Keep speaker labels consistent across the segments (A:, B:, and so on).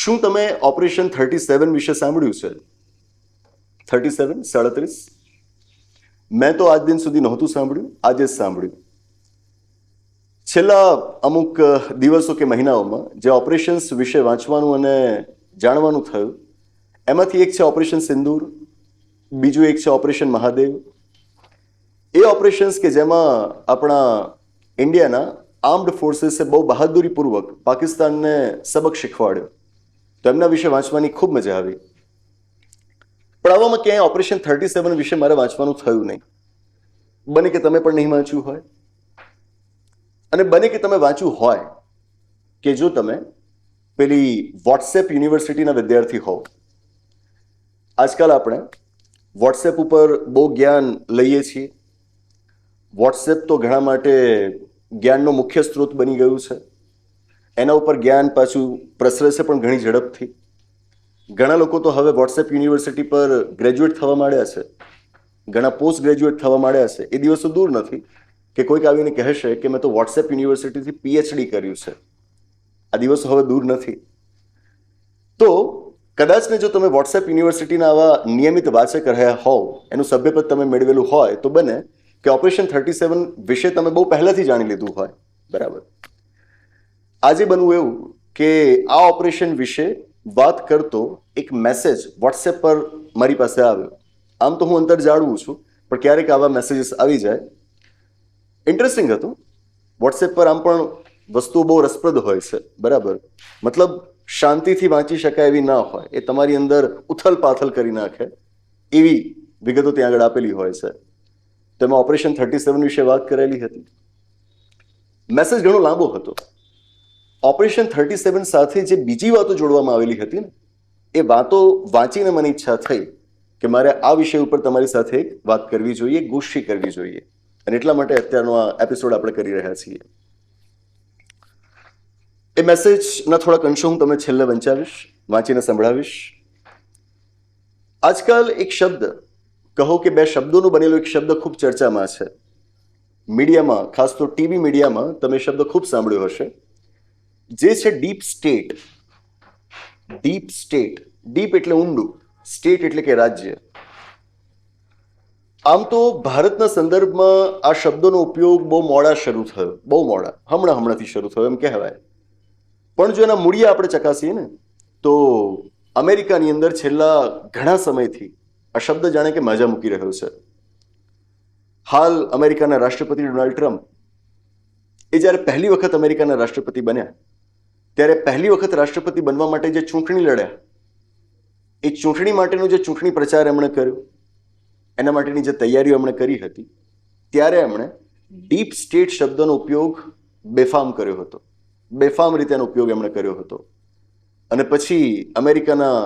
A: શું તમે operation thirty સેવન વિશે સાંભળ્યું છે? થર્ટી સેવન, સાડત્રીસ? મેં તો આજ દિન સુધી નહોતું સાંભળ્યું, આજે જ સાંભળ્યું. છેલ્લા અમુક દિવસો કે મહિનાઓમાં જે ઓપરેશન્સ વિશે વાંચવાનું અને જાણવાનું થયું, એમાંથી એક છે ઓપરેશન સિંદૂર, બીજું એક છે ઓપરેશન મહાદેવ. એ ઓપરેશન્સ કે જેમાં આપણા ઇન્ડિયાના આર્મ્ડ ફોર્સીસે બહુ બહાદુરીપૂર્વક પાકિસ્તાનને સબક શીખવાડ્યો. તો એમના વિશે વાંચવાની ખૂબ મજા આવી. પણ આવામાં ક્યાંય ઓપરેશન થર્ટી સેવન વિશે મારે વાંચવાનું થયું નહીં. બને કે તમે પણ નહીં વાંચ્યું હોય. અને બને કે તમે વાંચ્યું હોય કે જો તમે પેલી વોટ્સએપ યુનિવર્સિટીના વિદ્યાર્થી હોવ. આજકાલ આપણે વોટ્સએપ ઉપર બહુ જ્ઞાન લઈએ છીએ. વોટ્સએપ તો ઘણા માટે જ્ઞાનનો મુખ્ય સ્ત્રોત બની ગયું છે. એના ઉપર જ્ઞાન પાછું પ્રસરશે પણ ઘણી ઝડપથી. ઘણા લોકો તો હવે વોટ્સએપ યુનિવર્સિટી પર ગ્રેજ્યુએટ થવા માંડ્યા છે. ઘણા પોસ્ટ ગ્રેજ્યુએટ થવા માંડ્યા છે. એ દિવસો દૂર નથી કે કોઈક આવીને કહેશે કે મેં તો વોટ્સએપ યુનિવર્સિટીથી પીએચડી કર્યું છે. આ દિવસો હવે દૂર નથી. તો કદાચ ને જો તમે વોટ્સએપ યુનિવર્સિટીના આવા નિયમિત વાચક રહ્યા હોવ, એનું સભ્યપદ તમે મેળવેલું હોય, તો બને કે ઓપરેશન થર્ટી સેવન વિશે તમે બહુ પહેલાંથી જાણી લીધું હોય. બરાબર. આજે બનવું એવું કે આ ઓપરેશન વિશે વાત કરતો એક મેસેજ વોટ્સએપ પર મારી પાસે આવ્યો. આમ તો હું અંતર જાળવું છું, પણ ક્યારેક આવા મેસેજીસ આવી જાય. ઇન્ટરેસ્ટિંગ હતું. વોટ્સએપ પર આમ પણ વસ્તુઓ બહુ રસપ્રદ હોય છે, બરાબર? મતલબ શાંતિથી વાંચી શકાય એવી ના હોય, એ તમારી અંદર ઉથલ પાથલ કરી નાખે એવી વિગતો ત્યાં આગળ આપેલી હોય છે. તેમાં ઓપરેશન થર્ટી સેવન વિશે વાત કરેલી હતી. મેસેજ ઘણો લાંબો હતો. ઓપરેશન થર્ટી સેવન સાથે જે બીજી વાતો જોડવામાં આવેલી હતી ને, એ વાતો વાંચીને મને ઈચ્છા થઈ કે મારે આ વિષય ઉપર તમારી સાથે વાત કરવી જોઈએ, ગોષ્ઠી કરવી જોઈએ. અને એટલા માટે અત્યારનો આ એપિસોડ આપણે કરી રહ્યા છીએ. એ મેસેજના થોડાક અંશો હું તમને છેલ્લે વંચાવીશ, વાંચીને સંભળાવીશ. આજકાલ એક શબ્દ, કહો કે બે શબ્દોનું બનેલો એક શબ્દ ખૂબ ચર્ચામાં છે. મીડિયામાં, ખાસ તો ટીવી મીડિયામાં તમે શબ્દ ખૂબ સાંભળ્યો હશે. જે છે deep state deep state deep એટલે ઊંડું. સ્ટેટ એટલે કે રાજ્ય. આમ તો ભારતના સંદર્ભમાં આ શબ્દોનો ઉપયોગ બહુ મોડા શરૂ થયો. બહુ મોડા. હમણાં હમણાંથી શરૂ થયો એમ કહેવાય. પણ જો એના મૂળિયા આપણે ચકાસીએ ને, તો અમેરિકાની અંદર છેલ્લા ઘણા સમયથી આ શબ્દ જાણે કે માજા મૂકી રહ્યો છે. હાલ અમેરિકાના રાષ્ટ્રપતિ ડોનાલ્ડ ટ્રમ્પ એ જ્યારે પહેલી વખત અમેરિકાના રાષ્ટ્રપતિ બન્યા ત્યારે પહેલી વખત રાષ્ટ્રપતિ બનવા માટે જે ચૂંટણી લડ્યા, એ ચૂંટણી માટેનો જે ચૂંટણી પ્રચાર એમણે કર્યો, એના માટેની જે તૈયારીઓ એમણે કરી હતી, ત્યારે એમણે ડીપ સ્ટેટ શબ્દનો ઉપયોગ બેફામ કર્યો હતો. બેફામ રીતે એનો ઉપયોગ એમણે કર્યો હતો. અને પછી અમેરિકાના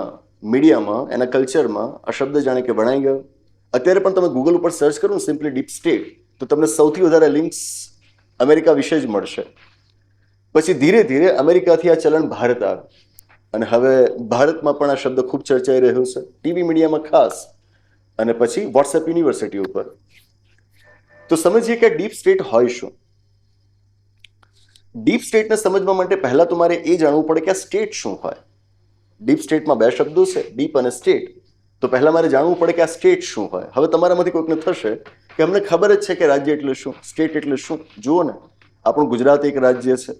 A: મીડિયામાં, એના કલ્ચરમાં આ શબ્દ જાણે કે વણાઈ ગયો. અત્યારે પણ તમે ગૂગલ ઉપર સર્ચ કરો ને સિમ્પલી ડીપ સ્ટેટ, તો તમને સૌથી વધારે લિંક્સ અમેરિકા વિશે જ મળશે. પછી ધીરે ધીરે અમેરિકાથી આ ચલણ ભારત આવ્યું અને હવે ભારતમાં પણ આ શબ્દ ખૂબ ચર્ચાઈ રહ્યો છે. ટીવી મીડિયામાં ખાસ. અને પછી વોટ્સએપ યુનિવર્સિટી ઉપર. તો સમજીએ કે ડીપ સ્ટેટ હોય શું? ડીપ સ્ટેટને સમજવા માટે પહેલાં તો મારે એ જાણવું પડે કે આ સ્ટેટ શું હોય? ડીપ સ્ટેટમાં બે શબ્દો છે, ડીપ અને સ્ટેટ. તો પહેલાં મારે જાણવું પડે કે આ સ્ટેટ શું હોય? હવે તમારામાંથી કોઈકને થશે કે અમને ખબર જ છે કે રાજ્ય એટલે શું, સ્ટેટ એટલે શું. જુઓ ને, આપણું ગુજરાત એક રાજ્ય છે.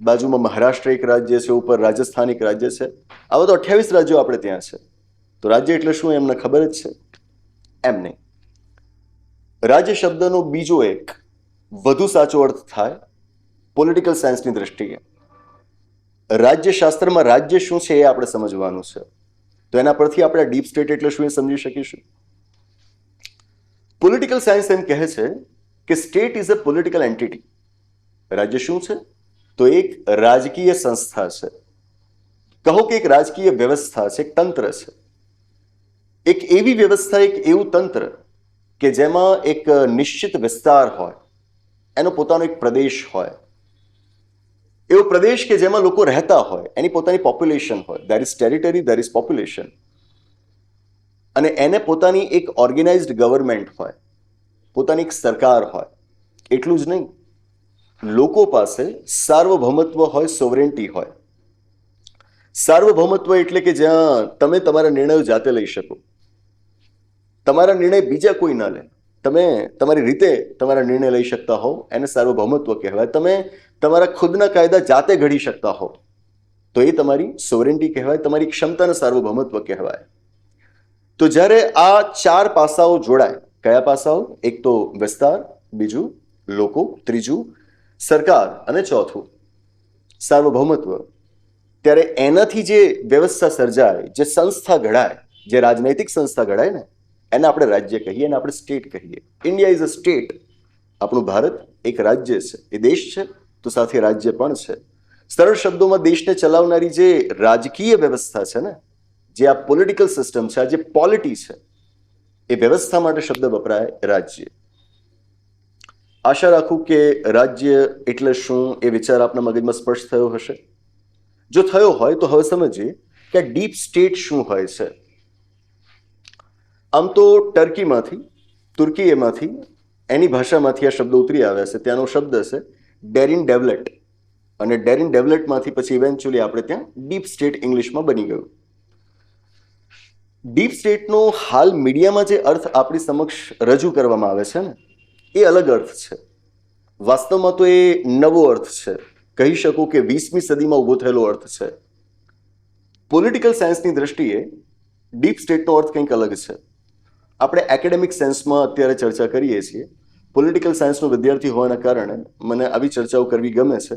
A: બાજુમાં મહારાષ્ટ્ર એક રાજ્ય છે, ઉપર રાજસ્થાન એક રાજ્ય છે. આવા તો અઠ્યાવીસ રાજ્યો આપણે ત્યાં છે. તો રાજ્ય એટલે શું એમને ખબર જ છે? એમ નહીં. રાજ્ય શબ્દનો બીજો એક વધુ સાચો અર્થ થાય પોલિટિકલ સાયન્સની દ્રષ્ટિએ. રાજ્યશાસ્ત્રમાં રાજ્ય શું છે એ આપણે સમજવાનું છે. તો એના પરથી આપણે ડીપ સ્ટેટ એટલે શું એ સમજી શકીશું? પોલિટિકલ સાયન્સ એમ કહે છે કે state is a political entity રાજ્ય શું છે? તો એક રાજકીય સંસ્થા છે. કહો કે એક રાજકીય વ્યવસ્થા છે, એક તંત્ર છે. એક એવી વ્યવસ્થા, એક એવું તંત્ર કે જેમાં એક નિશ્ચિત વિસ્તાર હોય, એનો પોતાનો એક પ્રદેશ હોય. એવો પ્રદેશ કે જેમાં લોકો રહેતા હોય, એની પોતાની પોપ્યુલેશન હોય. There is territory there is population અને એને પોતાની એક ઓર્ગેનાઇઝડ ગવર્મેન્ટ હોય, પોતાની એક સરકાર હોય. એટલું જ નહીં. લોકો પાસે સાર્વભૌમત્વ હોય સોવરેન્ટી હોય. સાર્વભૌમત્વ એટલે કે જ્યાં તમે તમારા નિર્ણયો જાતે લઈ શકો. તમારા નિર્ણય બીજા કોઈ ના લે. તમે તમારી રીતે તમારા નિર્ણય લઈ શકતા હો એને સાર્વભૌમત્વ કહેવાય. તમે તમારા ખુદના કાયદા જાતે ઘડી શકતા હો તો એ તમારી સોવરેન્ટી કહેવાય, તમારી ક્ષમતાને સાર્વભૌમત્વ કહેવાય. તો જ્યારે આ ચાર પાસાઓ જોડાય, કયા પાસાઓ? એક તો વિસ્તાર, બીજું લોકો, ત્રીજું સરકાર અને ચોથું, સાર્વભૌમત્વ. ત્યારે એનાથી જે વ્યવસ્થા સર્જાય, જે સંસ્થા ઘડાય, જે રાજનૈતિક સંસ્થા ઘડાય ને, એને આપણે રાજ્ય કહીએ અને આપણે સ્ટેટ કહીએ. ઇન્ડિયા ઇઝ અ સ્ટેટ આપણું ભારત એક રાજ્ય છે. એ દેશ છે, તો સાથે રાજ્ય પણ છે. સરળ શબ્દોમાં દેશને ચલાવનારી જે રાજકીય વ્યવસ્થા છે ને, જે આ પોલિટિકલ સિસ્ટમ છે, આ જે પોલિટી છે, એ વ્યવસ્થા માટે શબ્દ વપરાય રાજ્ય. આશા રાખું કે રાજ્ય એટલે શું એ વિચાર આપના મગજમાં સ્પષ્ટ થયો હશે? જો થયો હોય તો હવે સમજીએ કે ડીપ સ્ટેટ શું હોય છે. આમ તો ટર્કીમાંથી તુર્કી એમાંથી એની ભાષામાંથી આ શબ્દ ઉતરી આવ્યા છે. ત્યાંનો શબ્દ છે ડેરિન ડેવલેટ. અને ડેરિન ડેવલેટમાંથી પછી ઇવેન્ચ્યુઅલી આપણે ત્યાં ડીપ સ્ટેટ ઇંગ્લિશમાં બની ગયું. ડીપ સ્ટેટનો હાલ મીડિયામાં જે અર્થ આપણી સમક્ષ રજૂ કરવામાં આવે છે ને એ અલગ અર્થ છે. વાસ્તવમાં તો એ નવો અર્થ છે. કહી શકું કે વીસમી સદીમાં ઊભો થયેલો અર્થ છે. પોલિટિકલ સાયન્સની દ્રષ્ટિએ ડીપ સ્ટેટનો અર્થ કંઈક અલગ છે. આપણે એકેડેમિક સેન્સમાં અત્યારે ચર્ચા કરીએ છીએ. પોલિટિકલ સાયન્સનો વિદ્યાર્થી હોવાના કારણે મને આવી ચર્ચાઓ કરવી ગમે છે.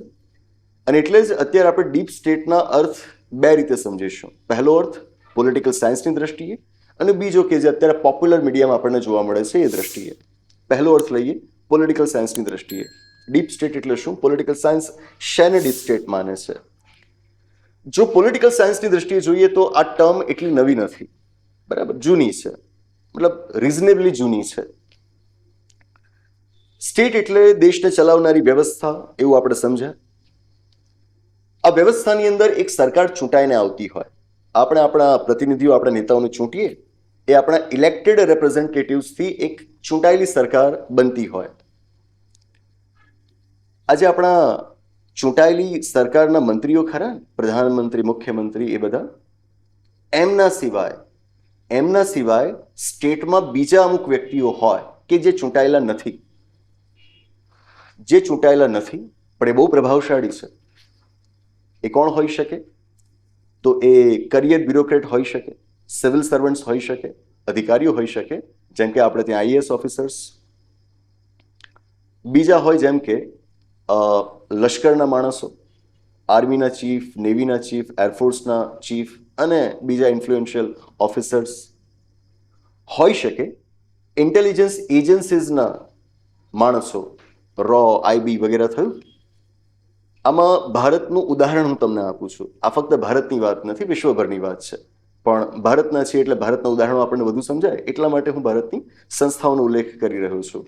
A: અને એટલે જ અત્યારે આપણે ડીપ સ્ટેટના અર્થ બે રીતે સમજીશું. પહેલો અર્થ પોલિટિકલ સાયન્સની દ્રષ્ટિએ અને બીજો કે જે અત્યારે પોપ્યુલર મીડિયામાં આપણને જોવા મળે છે એ દ્રષ્ટિએ. પહેલો અર્થ લઈએ પોલિટિકલ સાયન્સની દ્રષ્ટિએ. ડીપ સ્ટેટ એટલે શું? પોલિટિકલ સાયન્સ શેને ડીપ સ્ટેટ માને છે? જો પોલિટિકલ સાયન્સની દ્રષ્ટિએ જોઈએ તો આ ટર્મ એટલી નવી નથી. બરાબર? જૂની છે. મતલબ રિઝનેબલી જૂની છે. સ્ટેટ એટલે દેશને ચલાવનારી વ્યવસ્થા એવું આપણે સમજ્યા. આ વ્યવસ્થાની અંદર એક સરકાર ચૂંટાઈને આવતી હોય. આપણે આપણા પ્રતિનિધિઓ, આપણા નેતાઓને ચૂંટીએ એ આપણા ઇલેક્ટેડ રેપ્રેઝેન્ટેટિવ્સથી એક ચૂંટાયેલી સરકાર બનતી હોય. આજે આપણા ચૂંટાયેલી સરકારના મંત્રીઓ ખરા પ્રધાનમંત્રી, મુખ્યમંત્રી એ બધા? એમના સિવાય એમના સિવાય સ્ટેટમાં બીજા અમુક વ્યક્તિઓ હોય કે જે ચૂંટાયેલા નથી. જે ચૂંટાયેલા નથી, પણ એ બહુ પ્રભાવશાળી છે. એ કોણ હોઈ શકે? તો એ કરિયર બ્યુરોક્રેટ હોઈ શકે. સિવિલ સર્વન્ટ્સ હોઈ શકે, અધિકારીઓ હોઈ શકે, જેમ કે આપણે ત્યાં આઈએએસ ઓફિસર્સ. બીજા હોય જેમ કે લશ્કરના માણસો, આર્મીના ચીફ, નેવીના ચીફ, એરફોર્સના ચીફ અને બીજા ઇન્ફ્લુએન્શિયલ ઓફિસર્સ. હોઈ શકે, ઇન્ટેલિજન્સ એજન્સીઝના માણસો, રો આઈબી વગેરે થયું. આમાં ભારતનું ઉદાહરણ હું તમને આપું છું. આ ફક્ત ભારતની વાત નથી, વિશ્વભરની વાત છે. પણ ભારતના છે એટલે ભારતના ઉદાહરણો આપણને વધુ સમજાય એટલા માટે હું ભારતની સંસ્થાઓનો ઉલ્લેખ કરી રહ્યો છું.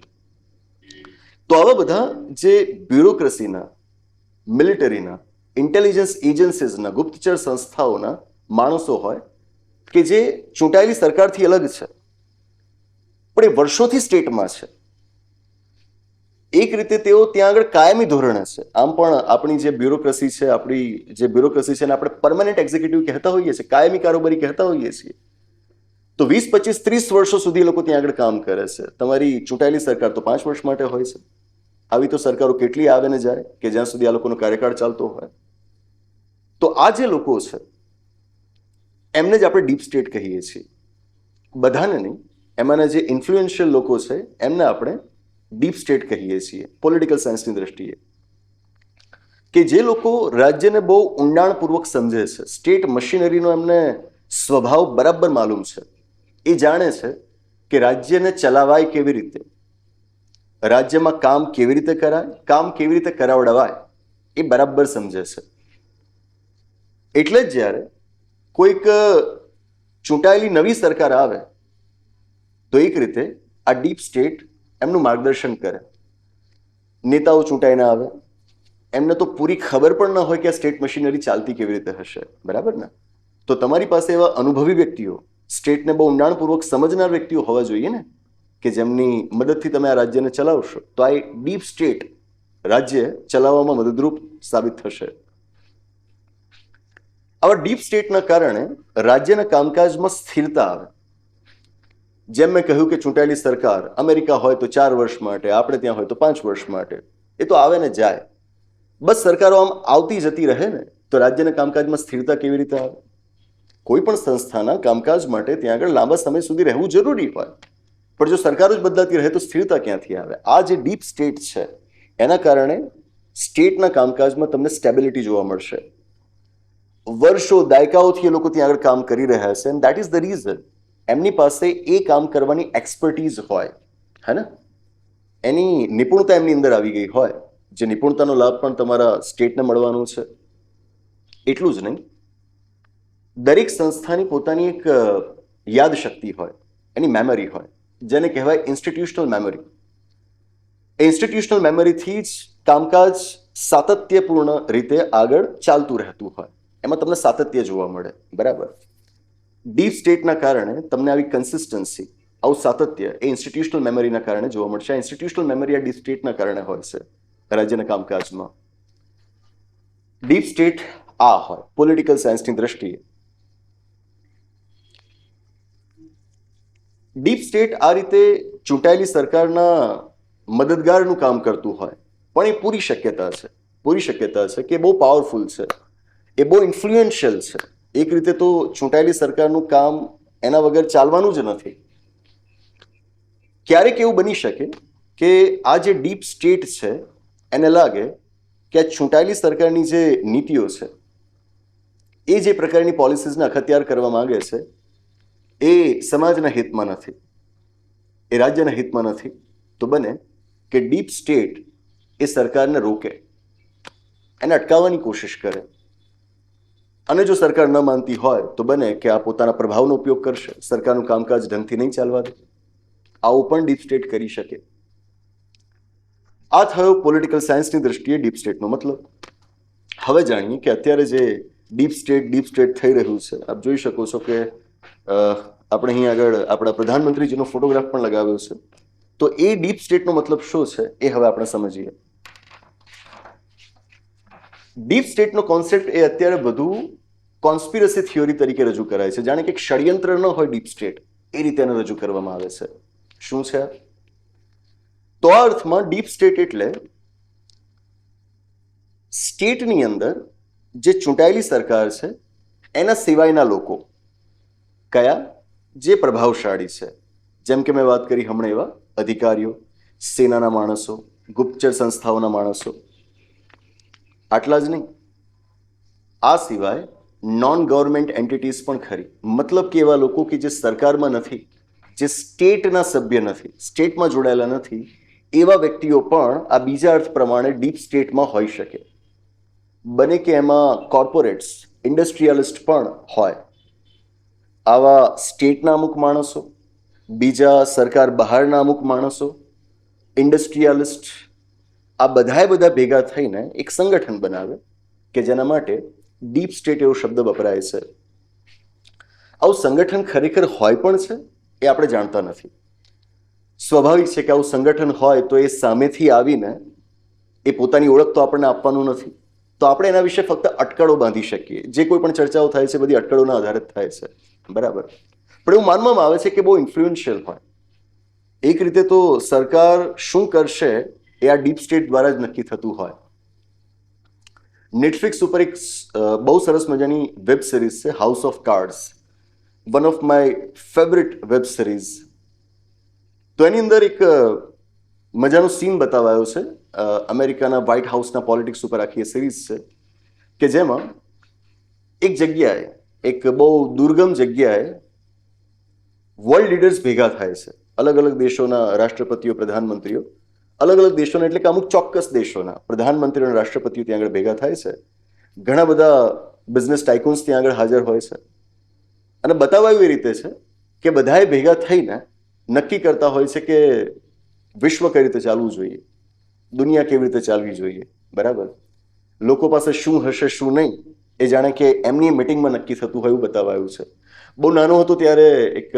A: તો આવા બધા જે બ્યુરોક્રસીના, મિલિટરીના, ઇન્ટેલિજન્સ એજન્સીઝના, ગુપ્તચર સંસ્થાઓના માણસો હોય કે જે ચૂંટાયેલી સરકારથી અલગ છે, પણ એ વર્ષોથી સ્ટેટમાં છે એક રીતે તેઓ ત્યાં આગળ કાયમી ધોરણે છે. આમ પણ આપણી જે બ્યુરોક્રસી છે, આપણી જે બ્યુરોક્રસી છે એને આપણે પરમાનન્ટ એક્ઝિક્યુટિવ કહેતા હોઈએ છીએ, કાયમી કારોબારી કહેતા હોઈએ છીએ. તો વીસ, પચીસ, ત્રીસ વર્ષો સુધી લોકો ત્યાં આગળ કામ કરે છે. તમારી ચૂંટાયેલી સરકાર તો પાંચ વર્ષ માટે હોય છે. આવી તો સરકારો કેટલી આવે ને જાય કે જ્યાં સુધી આ લોકોનો કાર્યકાળ ચાલતો હોય. તો આ જે લોકો છે, એમને જ આપણે ડીપ સ્ટેટ કહીએ છીએ. બધાને નહીં, એમાંના જે ઇન્ફ્લુએન્શિયલ લોકો છે, એમને આપણે ડીપ સ્ટેટ કહીએ છીએ પોલિટિકલ સાયન્સની દ્રષ્ટિએ. કે જે લોકો રાજ્યને બહુ ઊંડાણપૂર્વક સમજે છે સ્ટેટ મશીનરીનો એમને સ્વભાવ બરાબર માલુમ છે. એ જાણે છે કે રાજ્યને ચલાવાય કેવી રીતે? રાજ્યમાં કામ કેવી રીતે કરાય? કામ કેવી રીતે કરાવડાવાય? એ બરાબર સમજે છે. એટલે જ જ્યારે કોઈક ચૂંટાયેલી નવી સરકાર આવે, તો એક રીતે આ ડીપ સ્ટેટ એમનું માર્ગદર્શન કરે. નેતાઓ ચૂંટાઈને આવે. એમને તો પૂરી ખબર પણ ન હોય કે આ સ્ટેટ મશીનરી ચાલતી કેવી રીતે હશે. બરાબર ને? તો તમારી પાસે એવા અનુભવી વ્યક્તિઓ, સ્ટેટને બહુ ઊંડાણપૂર્વક સમજનાર વ્યક્તિઓ હોવા જોઈએ ને? કે જેમની મદદથી તમે આ રાજ્યને ચલાવશો. તો આ ડીપ સ્ટેટ રાજ્ય ચલાવવામાં મદદરૂપ સાબિત થશે. આવા ડીપ સ્ટેટના કારણે રાજ્યના કામકાજમાં સ્થિરતા આવે. જેમ મેં કહ્યું કે ચૂંટાયેલી સરકાર અમેરિકા હોય તો ચાર વર્ષ માટે, આપણે ત્યાં હોય તો પાંચ વર્ષ માટે, એ તો આવે ને જાય. બસ સરકારો આમ આવતી જતી રહે ને, તો રાજ્યના કામકાજમાં સ્થિરતા કેવી રીતે આવે? કોઈ પણ સંસ્થાના કામકાજ માટે ત્યાં આગળ લાંબા સમય સુધી રહેવું જરૂરી હોય. પણ જો સરકારો જ બદલાતી રહે તો સ્થિરતા ક્યાંથી આવે? આ જે ડીપ સ્ટેટ છે, એના કારણે સ્ટેટના કામકાજમાં તમને સ્ટેબિલિટી જોવા મળશે. વર્ષો દાયકાઓથી એ લોકો ત્યાં આગળ કામ કરી રહ્યા છે and that is the reason એમની પાસે એ કામ કરવાની એક્સપર્ટીઝ હોય, હે ને? એની નિપુણતા એમની અંદર આવી ગઈ હોય, જે નિપુણતાનો લાભ પણ તમારા સ્ટેટને મળવાનો છે. એટલું જ નહીં. દરેક સંસ્થાની પોતાની એક યાદશક્તિ હોય, એની મેમરી હોય, જેને કહેવાય ઇન્સ્ટિટ્યુશનલ મેમરી ઇન્સ્ટિટ્યુશનલ મેમરીથી જ કામકાજ સાતત્યપૂર્ણ રીતે આગળ ચાલતું રહેતું હોય. એમાં તમને સાતત્ય જોવા મળે, બરાબર? ડીપ સ્ટેટના કારણે તમને આવી કન્સિસ્ટન્સી આવું સાતત્ય એ ઇન્સ્ટિટ્યુશનલ મેમરીના કારણે જોવા મળશે. આ ઇન્સ્ટિટ્યુશનલ મેમરી આ ડીપ સ્ટેટના કારણે હોય છે રાજ્યના કામકાજમાં. ડીપ સ્ટેટ આ હોય પોલિટિકલ સાયન્સની દ્રષ્ટિએ. ડીપ સ્ટેટ આ રીતે ચૂંટાયેલી સરકારના મદદગારનું કામ કરતું હોય, પણ એ પૂરી શક્યતા છે. પૂરી શક્યતા છે કે બહુ પાવરફુલ છે. એ બહુ ઇન્ફ્લુએન્શિયલ છે. એક રીતે તો ચૂંટાયેલી સરકારનું કામ એના વગર ચાલવાનું જ નથી. ક્યારેક એવું બની શકે કે આ જે ડીપ સ્ટેટ છે, એને લાગે કે આ ચૂંટાયેલી સરકારની જે નીતિઓ છે, એ જે પ્રકારની પોલિસીસને અખત્યાર કરવા માંગે છે, એ સમાજના હિતમાં નથી. એ રાજ્યના હિતમાં નથી. તો બને કે ડીપ સ્ટેટ એ સરકારને રોકે, એને અટકાવવાની કોશિશ કરે. અને જો સરકાર ન માનતી હોય તો બને કે આ પોતાના પ્રભાવનો ઉપયોગ કરશે. સરકારનું કામકાજ ઢંગથી નહીં ચાલવા દે. આવું પણ ડીપ સ્ટેટ કરી શકે. આ થયો પોલિટિકલ સાયન્સની દ્રષ્ટિએ ડીપ સ્ટેટનો મતલબ. હવે જાણીએ કે અત્યારે જે ડીપ સ્ટેટ ડીપ સ્ટેટ થઈ રહ્યું છે, આપ જોઈ શકો છો કે આપણે અહીં આગળ આપણા પ્રધાનમંત્રીજીનો ફોટોગ્રાફ પણ લગાવ્યો છે. તો એ ડીપ સ્ટેટનો મતલબ શું છે એ હવે આપણે સમજીએ. ડીપ સ્ટેટનો કોન્સેપ્ટ એ અત્યારે બધું કોન્સ્પિરસી થિયોરી તરીકે રજૂ કરાય છે. જાણે કે ષડયંત્ર ન હોય ડીપ સ્ટેટ એ રીતે એને રજૂ કરવામાં આવે છે. શું છે? તો આ અર્થમાં ડીપ સ્ટેટ એટલે સ્ટેટની અંદર જે ચૂંટાયેલી સરકાર છે, એના સિવાયના લોકો કયા? જે પ્રભાવશાળી છે. જેમ કે મેં વાત કરી હમણાં એવા અધિકારીઓ, સેનાના માણસો, ગુપ્તચર સંસ્થાઓના માણસો આટલા જ નહીં. આ સિવાય નોન ગવર્મેન્ટ એન્ટિટીઝ પણ ખરી. મતલબ કે એવા લોકો કે જે સરકારમાં નથી, જે સ્ટેટના સભ્ય નથી, સ્ટેટમાં જોડાયેલા નથી, એવા વ્યક્તિઓ પણ આ બીજા અર્થ પ્રમાણે ડીપ સ્ટેટમાં હોઈ શકે. બને કે એમાં કોર્પોરેટ્સ ઇન્ડસ્ટ્રીયલિસ્ટ પણ હોય. આવા સ્ટેટના અમુક માણસો, બીજા સરકાર બહારના અમુક માણસો ઇન્ડસ્ટ્રીયલિસ્ટ આ બધાએ બધા ભેગા થઈને એક સંગઠન બનાવે કે જેના માટે ડીપ સ્ટેટ એવો શબ્દ વપરાય છે. આવું સંગઠન ખરેખર હોય પણ છે એ આપણે જાણતા નથી. સ્વાભાવિક છે કે આવું સંગઠન હોય તો એ સામેથી આવીને એ પોતાની ઓળખ તો આપણને આપવાનું નથી. તો આપણે એના વિશે ફક્ત અટકળો બાંધી શકીએ. જે કોઈ પણ ચર્ચાઓ થાય છે બધી અટકળોના આધારે થાય છે. બરાબર? પણ એવું માનવામાં આવે છે કે બહુ ઇન્ફ્લુએન્શિયલ હોય. એક રીતે તો સરકાર શું કરશે એ આ ડીપ સ્ટેટ દ્વારા જ નક્કી થતું હોય. નેટફ્લિક્સ ઉપર એક બહુ સરસ મજાની વેબ સિરીઝ છે House of Cards one of my favourite web series તો એની અંદર એક મજાનો સીન બતાવાયો છે. અમેરિકાના વ્હાઇટ હાઉસના પોલિટિક્સ ઉપર આખી સિરીઝ છે, કે જેમાં એક જગ્યાએ, એક બહુ દુર્ગમ જગ્યાએ વર્લ્ડ લીડર્સ ભેગા થાય છે. અલગ અલગ દેશોના રાષ્ટ્રપતિઓ, પ્રધાનમંત્રીઓ. અલગ અલગ દેશોના, એટલે કે અમુક ચોક્કસ દેશોના. પ્રધાનમંત્રીઓ અને રાષ્ટ્રપતિઓ ત્યાં આગળ ભેગા થાય છે. ઘણા બધા બિઝનેસ ટાઇકુન્સ ત્યાં આગળ હાજર હોય છે. અને બતાવાયું એ રીતે છે કે બધાએ ભેગા થઈને નક્કી કરતા હોય છે કે વિશ્વ કઈ રીતે ચાલવું જોઈએ? દુનિયા કેવી રીતે ચાલવી જોઈએ? બરાબર? લોકો પાસે શું હશે, શું નહીં, એ જાણે કે એમની મિટિંગમાં નક્કી થતું હોય એવું બતાવાયું છે. બહુ નાનો હતો ત્યારે એક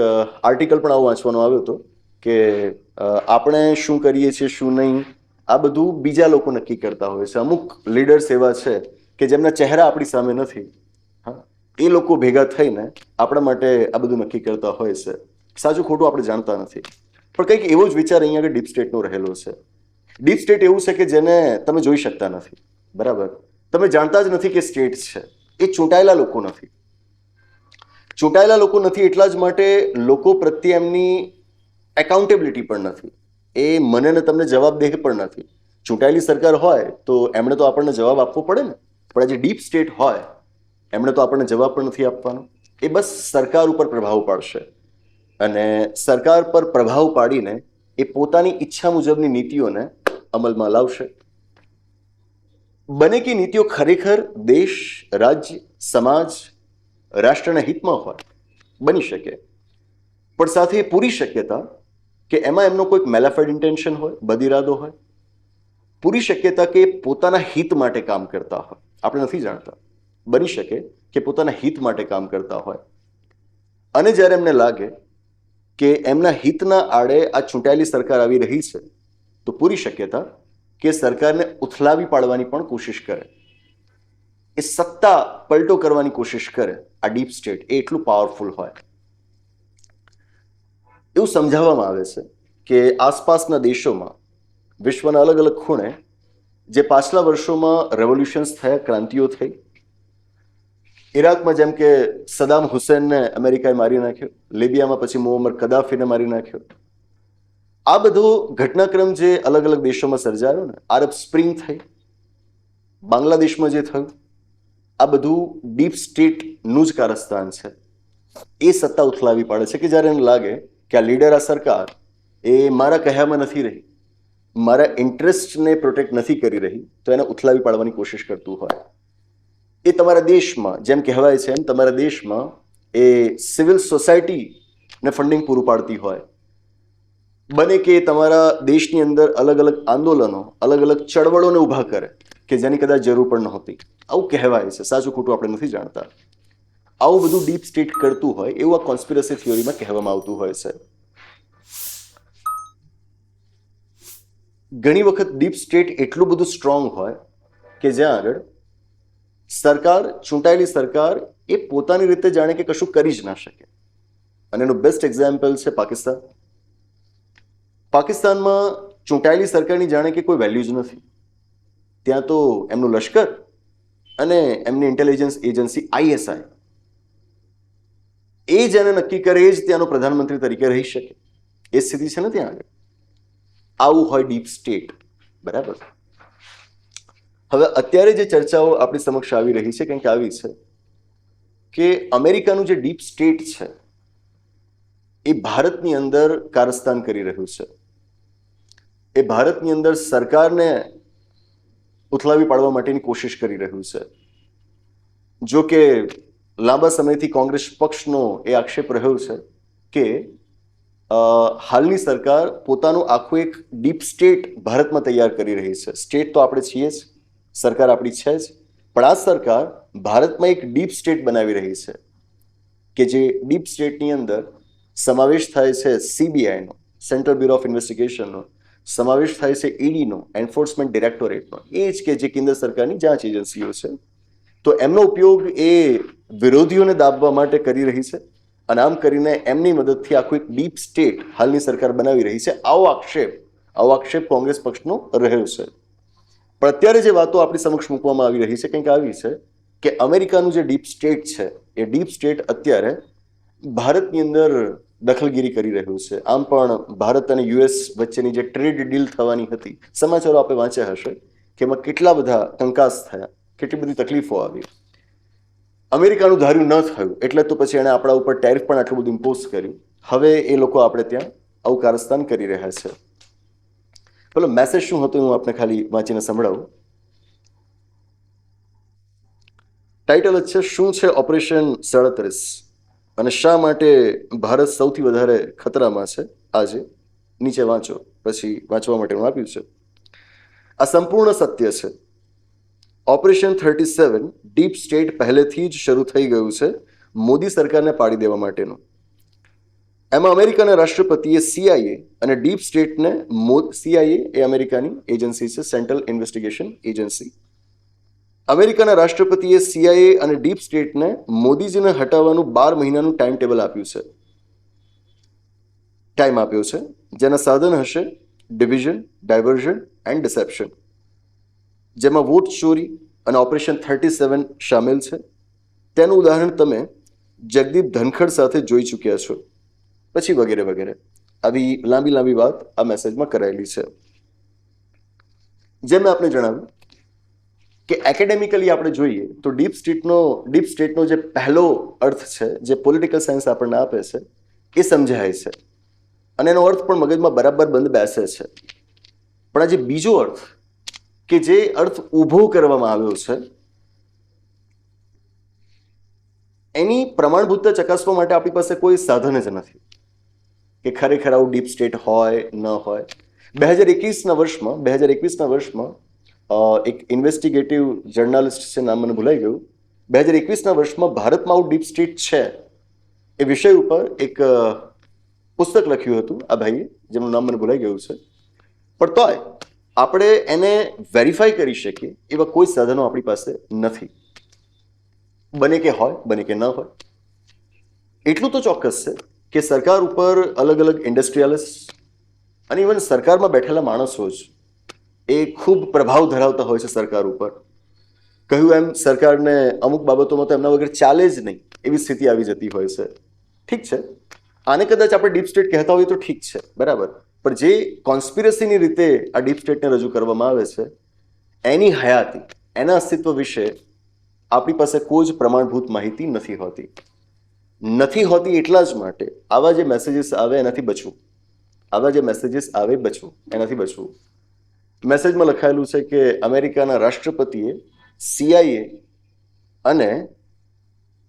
A: આર્ટિકલ પણ આવો વાંચવાનો આવ્યો હતો કે આપણે શું કરીએ છીએ, શું નહીં, આ બધું બીજા લોકો નક્કી કરતા હોય છે. અમુક લીડર્સ એવા છે કે જેમના ચહેરા આપણી સામે નથી. હા, એ લોકો ભેગા થઈને આપણા માટે આ બધું નક્કી કરતા હોય છે. સાચું ખોટું આપણે જાણતા નથી. પણ કંઈક એવો જ વિચાર અહીંયા આગળ ડીપ સ્ટેટનો રહેલો છે. ડીપ સ્ટેટ એવું છે કે જેને તમે જોઈ શકતા નથી. બરાબર? તમે જાણતા જ નથી કે સ્ટેટ છે. એ ચૂંટાયેલા લોકો નથી. ચૂંટાયેલા લોકો નથી એટલા જ માટે લોકો પ્રત્યે એમની એકાઉન્ટેબિલિટી પણ નથી. એ મને ને તમને જવાબદેહ પણ નથી. ચૂંટાયેલી સરકાર હોય તો એમણે તો આપણને જવાબ આપવો પડે ને. પણ આજે ડીપ સ્ટેટ હોય, એમણે તો આપણને જવાબ પણ નથી આપવાનો. એ બસ સરકાર ઉપર પ્રભાવ પાડશે. અને સરકાર પર પ્રભાવ પાડીને એ પોતાની ઈચ્છા મુજબની નીતિઓને અમલમાં લાવશે. બને કે નીતિઓ ખરેખર દેશ, રાજ્ય, સમાજ, રાષ્ટ્રના હિતમાં હોય, બની શકે. પણ સાથે પૂરી શક્યતા કે એમાં એમનો કોઈક મેલાફેડ ઇન્ટેન્શન હોય બદિરાદો હોય? પૂરી શક્યતા કે પોતાના હિત માટે કામ કરતા હોય. આપણે નથી જાણતા. બની શકે કે પોતાના હિત માટે કામ કરતા હોય. અને જ્યારે એમને લાગે કે એમના હિતના આડે આ ચૂંટાયેલી સરકાર આવી રહી છે, તો પૂરી શક્યતા કે સરકારને ઉથલાવી પાડવાની પણ કોશિશ કરે. એ સત્તા પલટો કરવાની કોશિશ કરે. આ ડીપ સ્ટેટ એ એટલું પાવરફુલ હોય. એવું સમજાવવામાં આવે છે કે આસપાસના દેશોમાં વિશ્વના અલગ અલગ ખૂણે જે પાછલા વર્ષોમાં રેવોલ્યુશન્સ થયા, ક્રાંતિઓ થઈ, ઇરાકમાં જેમ કે સદામ હુસેનને અમેરિકાએ મારી નાખ્યો, લિબિયામાં પછી મોહમ્મદ કદાફીને મારી નાખ્યો. આ બધો ઘટનાક્રમ જે અલગ અલગ દેશોમાં સર્જાયો ને આરબ સ્પ્રિંગ થઈ, બાંગ્લાદેશમાં જે થયું, આ બધું ડીપ સ્ટેટનું જ કારસ્તાન છે. એ સત્તા ઉથલાવી પાડે છે કે જ્યારે એને લાગે કે આ લીડર આ સરકાર એ મારા કહ્યામાં નથી રહી. મારા ઇન્ટરેસ્ટને પ્રોટેક્ટ નથી કરી રહી, તો એને ઉથલાવી પાડવાની કોશિશ કરતું હોય. એ તમારા દેશમાં, જેમ કહેવાય છે એમ, તમારા દેશમાં એ સિવિલ સોસાયટીને ફંડિંગ પૂરું પાડતી હોય. બને કે તમારા દેશની અંદર અલગ અલગ આંદોલનો અલગ અલગ ચળવળોને ઊભા કરે, કે જેની કદાચ જરૂર પણ નહોતી. આવું કહેવાય છે. સાચું ખોટું આપણે નથી જાણતા. આવું બધું ડીપ સ્ટેટ કરતું હોય, એવું આ કોન્સ્પિરસી થિયોરીમાં કહેવામાં આવતું હોય છે. ઘણી વખત ડીપ સ્ટેટ એટલું બધું સ્ટ્રોંગ હોય કે જ્યાં આગળ સરકાર, ચૂંટાયેલી સરકાર એ પોતાની રીતે જાણે કે કશું કરી જ ના શકે. અને એનું બેસ્ટ એક્ઝામ્પલ છે પાકિસ્તાન. પાકિસ્તાનમાં ચૂંટાયેલી સરકારની જાણે કે કોઈ વેલ્યુ જ નથી. ત્યાં તો એમનું લશ્કર અને એમની ઇન્ટેલિજન્સ એજન્સી આઈએસઆઈ એ જ એને નક્કી કરે એ જ ત્યાંનો પ્રધાનમંત્રી તરીકે રહી શકે. એ સ્થિતિ છે ને ત્યાં આગળ. આવું હોય ડીપ સ્ટેટ બરાબર? હવે અત્યારે જે ચર્ચાઓ આપણી સમક્ષ આવી રહી છે કંઈક આવી છે, કે અમેરિકાનું જે ડીપ સ્ટેટ છે, એ ભારતની અંદર કારસ્તાન કરી રહ્યું છે. એ ભારતની અંદર સરકારને ઉથલાવી પાડવા માટેની કોશિશ કરી રહ્યું છે. જો કે લાંબા સમયથી કોંગ્રેસ પક્ષનો એ આક્ષેપ રહ્યો છે કે હાલની સરકાર પોતાનું આખું એક ડીપ સ્ટેટ ભારતમાં તૈયાર કરી રહી છે. સ્ટેટ તો આપણે છીએ જ, સરકાર આપણી છે જ, પણ આ સરકાર ભારતમાં એક ડીપ સ્ટેટ બનાવી રહી છે. કે જે ડીપ સ્ટેટની અંદર સમાવેશ થાય છે સીબીઆઈનો સેન્ટ્રલ બ્યુરો ઓફ ઇન્વેસ્ટિગેશનનો સમાવેશ થાય છે ઈડીનો એન્ફોર્સમેન્ટ ડિરેક્ટોરેટનો એ જ કે જે કેન્દ્ર સરકારની જાંચ એજન્સીઓ છે. તો એમનો ઉપયોગ એ વિરોધીઓને દાબવા માટે કરી રહી છે. અને આમ કરીને એમની મદદથી આખું એક ડીપ સ્ટેટ હાલની સરકાર બનાવી રહી છે. આવો આક્ષેપ આવો આક્ષેપ કોંગ્રેસ પક્ષનો રહ્યો છે. પણ અત્યારે જે વાતો આપણી સમક્ષ મૂકવામાં આવી રહી છે, કંઈક આવી છે કે અમેરિકાનું જે ડીપ સ્ટેટ છે, એ ડીપ સ્ટેટ અત્યારે ભારતની અંદર દખલગીરી કરી રહ્યું છે. આમ પણ ભારત અને યુએસ વચ્ચેની જે ટ્રેડ ડીલ થવાની હતી, સમાચારો આપણે વાંચ્યા હશે કે એમાં કેટલા બધા કંકાસ થયા. કેટલી બધી તકલીફો આવી. અમેરિકાનું ધાર્યું ન થયું, એટલે તો પછી એણે આપણા ઉપર ટેરિફ પણ આટલું બધું ઇમ્પોઝ કર્યું. હવે એ લોકો આપણે ત્યાં આવું કારસ્તાન કરી રહ્યા છે. પેલો મેસેજ શું હતો, હું આપને ખાલી વાંચીને સંભળાવું. ટાઇટલ જ છે, શું છે ઓપરેશન સાડત્રીસ? અને શા માટે ભારત સૌથી વધારે ખતરામાં છે? આજે નીચે વાંચો, પછી વાંચવા માટે હું આપ્યું છે. આ સંપૂર્ણ સત્ય છે. Operation thirty seven deep state પહેલેથી જ શરૂ થઈ ગયું છે મોદી સરકારને પાડી દેવા માટેનું. એમાં અમેરિકાના રાષ્ટ્રપતિએ સીઆઈએ અને ડીપ સ્ટેટને સીઆઈએ એ અમેરિકાની એજન્સી છે સેન્ટ્રલ ઇન્વેસ્ટિગેશન એજન્સી અમેરિકાના રાષ્ટ્રપતિએ સીઆઈએ અને ડીપ સ્ટેટને મોદીજીને હટાવવાનું બાર મહિનાનું ટાઈમ ટેબલ આપ્યું છે. ટાઈમ આપ્યો છે, જેના સાધન હશે ડિવિઝન ડાયવર્ઝન એન્ડ ડિસેપ્શન જેમાં વોટ ચોરી અને ઓપરેશન થર્ટી સેવન સામેલ છે. તેનું ઉદાહરણ તમે જગદીપ ધનખડ સાથે જોઈ ચૂક્યા છો. પછી વગેરે વગેરે. આવી લાંબી લાંબી વાત આ મેસેજમાં કરાયેલી છે. જેમ મેં આપણે જણાવ્યું કે એકેડેમિકલી આપણે જોઈએ તો ડીપ સ્ટેટનો ડીપ સ્ટેટનો જે પહેલો અર્થ છે, જે પોલિટિકલ સાયન્સ આપણને આપે છે, એ સમજાય છે. અને એનો અર્થ પણ મગજમાં બરાબર બંધ બેસે છે. પણ આ જે બીજો અર્થ કે જે અર્થ ઊભો કરવામાં આવ્યો છે, એની પ્રમાણભૂત ચકાસવા માટે આપણી પાસે કોઈ સાધન જ નથી. કે ખરેખર આવું ડીપ સ્ટેટ હોય, ન હોય. બે હજાર એકવીસના વર્ષમાં બે હજાર એકવીસના વર્ષમાં એક ઇન્વેસ્ટિગેટિવ જર્નાલિસ્ટ છે, નામ મને ભૂલાઈ ગયું. બે હજાર એકવીસના વર્ષમાં ભારતમાં આવું ડીપ સ્ટેટ છે, એ વિષય ઉપર એક પુસ્તક લખ્યું હતું આ ભાઈએ જેમનું નામ મને ભૂલાઈ ગયું છે. પણ તોય આપણે એને વેરીફાઈ કરી શકીએ એવા કોઈ સાધનો આપણી પાસે નથી. બને કે હોય, બને કે ન હોય. એટલું તો ચોક્કસ છે કે સરકાર ઉપર અલગ અલગ ઇન્ડસ્ટ્રીયાલિસ્ટ અને ઇવન સરકારમાં બેઠેલા માણસો જ એ ખૂબ પ્રભાવ ધરાવતા હોય છે સરકાર ઉપર. કહ્યું એમ, સરકારને અમુક બાબતોમાં તો એમના વગર ચાલે જ નહીં એવી સ્થિતિ આવી જતી હોય છે. ઠીક છે. આને કદાચ આપણે ડીપ સ્ટેટ કહેતા હોઈએ તો ઠીક છે. બરાબર. પણ જે કોન્સ્પિરસીની રીતે આ ડીપ સ્ટેટને રજૂ કરવામાં આવે છે, એની હયાતી, એના અસ્તિત્વ વિશે આપણી પાસે કોઈ જ પ્રમાણભૂત માહિતી નથી હોતી. નથી હોતી એટલા જ માટે આવા જે મેસેજીસ આવે એનાથી બચવું. આવા જે મેસેજીસ આવે બચવું, એનાથી બચવું. મેસેજમાં લખાયેલું છે કે અમેરિકાના રાષ્ટ્રપતિએ સીઆઈએ અને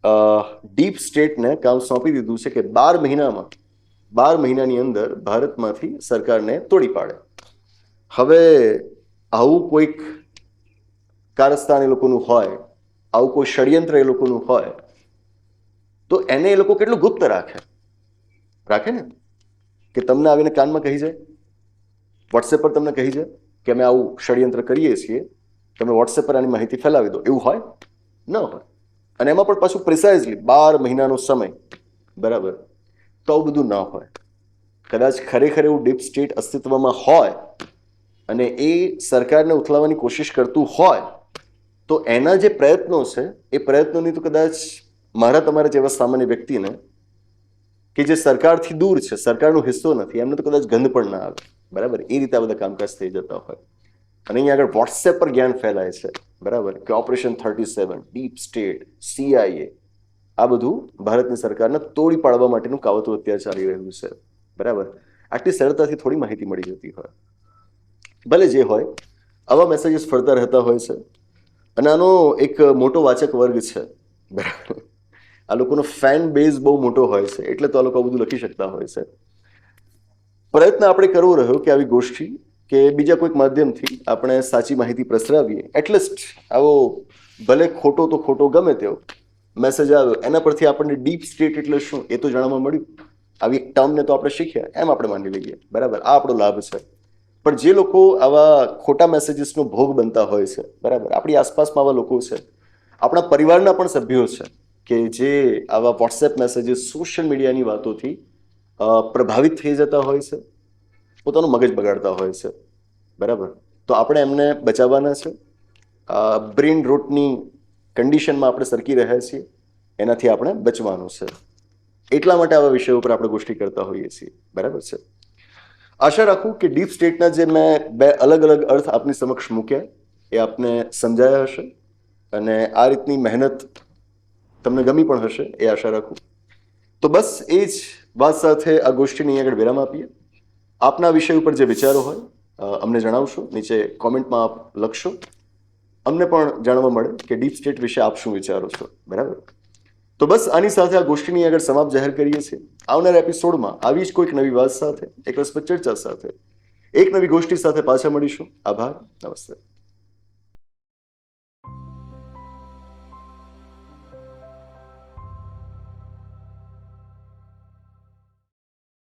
A: ડીપ સ્ટેટને કામ સોંપી દીધું છે કે બાર મહિનામાં બાર મહિનાની અંદર ભારતમાંથી સરકારને તોડી પાડે. હવે આવું કોઈક કારસ્તાન એ લોકોનું હોય, આવું કોઈ ષડયંત્ર એ લોકોનું હોય, તો એને એ લોકો કેટલું ગુપ્ત રાખે? રાખે ને? કે તમને આવીને કાનમાં કહી જાય? વોટ્સએપ પર તમને કહી જાય કે અમે આવું ષડયંત્ર કરીએ છીએ, તમે વોટ્સએપ પર આની માહિતી ફેલાવી દો. એવું હોય? ન હોય. અને એમાં પણ પાછું પ્રિસાઇઝલી બાર મહિનાનો સમય. બરાબર? તો બધું ન હોય. કદાચ ખરેખર એવું ડીપ સ્ટેટ અસ્તિત્વમાં હોય અને એ સરકારને ઉથલાવવાની કોશિશ કરતું હોય, તો એના જે પ્રયત્નો છે, એ પ્રયત્નોની તો કદાચ મારા તમારા જેવા સામાન્ય વ્યક્તિને કે જે સરકારથી દૂર છે, સરકારનો હિસ્સો નથી, એમને તો કદાચ ગંધ પણ ના આવે. બરાબર? એ રીતે આ બધા કામકાજ થઈ જતા હોય. અને અહીંયા આગળ વોટ્સએપ પર જ્ઞાન ફેલાય છે. બરાબર? કે operation thirty seven deep state CIA આ બધું ભારતની સરકારને તોડી પાડવા માટેનું કાવતું અત્યારે ચાલી રહ્યું છે. બરાબર? આટલી સરળતાથી થોડી માહિતી મળી જતી હોય. ભલે જે હોય, આવા મેસેજીસ ફરતા રહેતા હોય છે. અને આનો એક મોટો વાચક વર્ગ છે. બરાબર? આ લોકોનો ફેન બેઝ બહુ મોટો હોય છે, એટલે તો આ લોકો બધું લખી શકતા હોય છે. પ્રયત્ન આપણે કરવો રહ્યો કે આવી ગોષ્ઠી કે બીજા કોઈક માધ્યમથી આપણે સાચી માહિતી પ્રસરાવીએ. એટલીસ્ટ આવો ભલે ખોટો તો ખોટો ગમે તેવો. મેસેજ આવ્યો. એના પરથી આપણને ડીપ સ્ટેટ એટલે શું એ તો જાણવા મળ્યું. આવી એક ટર્મને તો આપણે શીખ્યા, એમ આપણે માની લઈએ. બરાબર? આ આપણો લાભ છે. પણ જે લોકો આવા ખોટા મેસેજીસનો ભોગ બનતા હોય છે, બરાબર? આપણી આસપાસમાં આવા લોકો છે. આપણા પરિવારના પણ સભ્યો છે કે જે આવા વોટ્સએપ મેસેજીસ સોશિયલ મીડિયાની વાતોથી પ્રભાવિત થઈ જતા હોય છે, પોતાનું મગજ બગાડતા હોય છે. બરાબર? તો આપણે એમને બચાવવાના છે. બ્રેન રોટની કન્ડિશનમાં આપણે સરકી રહ્યા છીએ, એનાથી આપણે બચવાનું છે. એટલા માટે આવા વિષયો ઉપર આપણે ગોષ્ઠી કરતા હોઈએ છીએ. બરાબર છે? આશા રાખું કે ડીપ સ્ટેટના જે મેં બે અલગ અલગ અર્થ આપની સમક્ષ મૂક્યા, એ આપને સમજાયા હશે અને આ રીતની મહેનત તમને ગમી પણ હશે, એ આશા રાખું. તો બસ એ જ વાત સાથે આ ગોષ્ઠીની આગળ વિરામ આપીએ. આપના વિષય ઉપર જે વિચારો હોય અમને જણાવશો, નીચે કોમેન્ટમાં આપ લખશો. અમને પણ જાણવા મળે કે ડીપ સ્ટેટ વિશે આપ શું વિચારો છો, બરાબર? તો બસ આની સાથે આ ગોષ્ઠીની આગળ સમાપ્ત જાહેર કરીએ છીએ. આવનારા એપિસોડમાં આવી જ કોઈક નવી વાત સાથે, એક રસપ્રદ ચર્ચા સાથે, એક નવી ગોષ્ઠી સાથે પાછા મળીશું. આભાર, નમસ્તે.